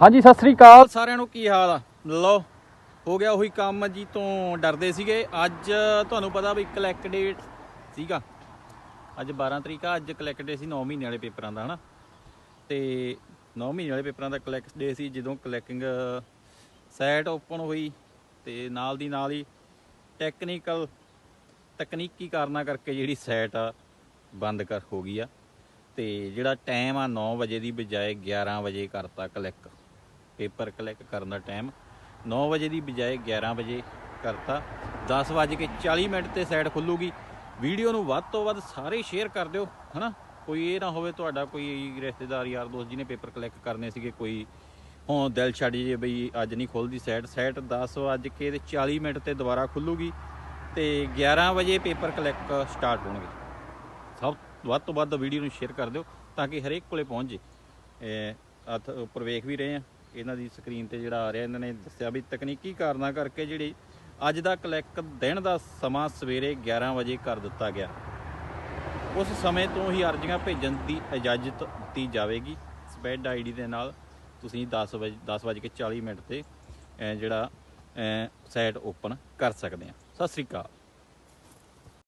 ਹਾਂਜੀ, ਸਤਿ ਸ੍ਰੀ ਅਕਾਲ। ਸਾਰਿਆਂ ਨੂੰ ਕੀ ਹਾਲ ਆ? ਲਓ, ਹੋ ਗਿਆ ਉਹੀ ਕੰਮ ਜੀ ਤੋਂ ਡਰਦੇ ਸੀਗੇ। ਅੱਜ ਤੁਹਾਨੂੰ ਪਤਾ ਵੀ ਕਲੈਕ ਡੇਟ ਸੀਗਾ। ਅੱਜ 12 ਤਰੀਕ ਆ, ਅੱਜ ਕਲੈਕ ਡੇ ਸੀ 9 ਮਹੀਨੇ ਵਾਲੇ ਪੇਪਰਾਂ ਦਾ, ਹਨਾ? ਤੇ 9 ਮਹੀਨੇ ਵਾਲੇ ਪੇਪਰਾਂ ਦਾ ਕਲੈਕ ਡੇ ਸੀ, ਜਦੋਂ ਕਲੈਕਿੰਗ ਸਾਈਟ ਓਪਨ ਹੋਈ ਤੇ ਨਾਲ ਦੀ ਨਾਲ ਹੀ ਟੈਕਨੀਕਲ ਤਕਨੀਕੀ ਕਾਰਨਾਂ ਕਰਕੇ ਜਿਹੜੀ ਸਾਈਟ ਆ ਬੰਦ ਕਰ ਹੋ ਗਈ ਆ। ਤੇ ਜਿਹੜਾ ਟਾਈਮ ਆ 9 ਵਜੇ ਦੀ ਬਜਾਏ 11 ਵਜੇ ਕਰਤਾ ਕਲਿੱਕ ਪੇਪਰ ਕਲਿੱਕ ਕਰਨ ਦਾ ਟਾਈਮ। 9 ਵਜੇ ਦੀ ਬਜਾਏ 11 ਵਜੇ ਕਰਤਾ। 10 ਵਜੇ ਕੇ 40 ਮਿੰਟ ਤੇ ਸਾਈਟ ਖੁੱਲੂਗੀ। ਵੀਡੀਓ ਨੂੰ ਵੱਧ ਤੋਂ ਵੱਧ ਸਾਰੇ ਸ਼ੇਅਰ ਕਰ ਦਿਓ, ਹਨਾ? ਕੋਈ ਇਹ ਨਾ ਹੋਵੇ ਤੁਹਾਡਾ ਕੋਈ ਰਿਸ਼ਤੇਦਾਰ, ਯਾਰ ਦੋਸਤ ਜਿਹਨੇ ਪੇਪਰ ਕਲਿੱਕ ਕਰਨੇ ਸੀਗੇ, ਕੋਈ ਹੋਂ ਦਿਲ ਛੱਡ ਜੇ ਬਈ ਅੱਜ ਨਹੀਂ ਖੁੱਲਦੀ ਸਾਈਟ ਸਾਈਟ 10 ਵਜੇ ਕੇ ਤੇ 40 ਮਿੰਟ ਤੇ ਦੁਬਾਰਾ ਖੁੱਲੂਗੀ ਤੇ 11 ਵਜੇ ਪੇਪਰ ਕਲਿੱਕ ਸਟਾਰਟ ਹੋਣਗੇ। ਸਭ ਵੱਧ ਤੋਂ ਵੱਧ ਵੀਡੀਓ ਨੂੰ ਸ਼ੇਅਰ ਕਰ ਦਿਓ ਤਾਂ ਕਿ ਹਰੇਕ ਕੋਲੇ ਪਹੁੰਚ ਜੇ। ਇਹ ਹੱਥ ਉੱਪਰ ਵੇਖ ਵੀ ਰਹੇ ਆ। ਇਹਨਾਂ ਦੀ ਸਕਰੀਨ ਤੇ ਜਿਹੜਾ ਆ ਰਿਹਾ, ਇਹਨਾਂ ਨੇ ਦੱਸਿਆ ਵੀ ਤਕਨੀਕੀ ਕਾਰਨਾਂ ਕਰਕੇ ਜਿਹੜੀ ਅੱਜ ਦਾ ਕਲੈਕ ਦਿਨ ਦਾ ਸਮਾਂ ਸਵੇਰੇ 11 ਵਜੇ ਕਰ ਦਿੱਤਾ ਗਿਆ। ਉਸ ਸਮੇਂ ਤੋਂ ਹੀ ਅਰਜ਼ੀਆਂ ਭੇਜਣ ਦੀ ਇਜਾਜ਼ਤ ਦਿੱਤੀ ਜਾਵੇਗੀ। ਸਪੈਡ ਆਈਡੀ ਦੇ ਨਾਲ ਤੁਸੀਂ 10 ਵਜੇ 10 ਵਜੇ ਕੇ 40 ਮਿੰਟ ਤੇ ਜਿਹੜਾ ਸਾਈਟ ਓਪਨ ਕਰ ਸਕਦੇ ਆ। ਸਤਿ ਸ੍ਰੀ ਅਕਾਲ।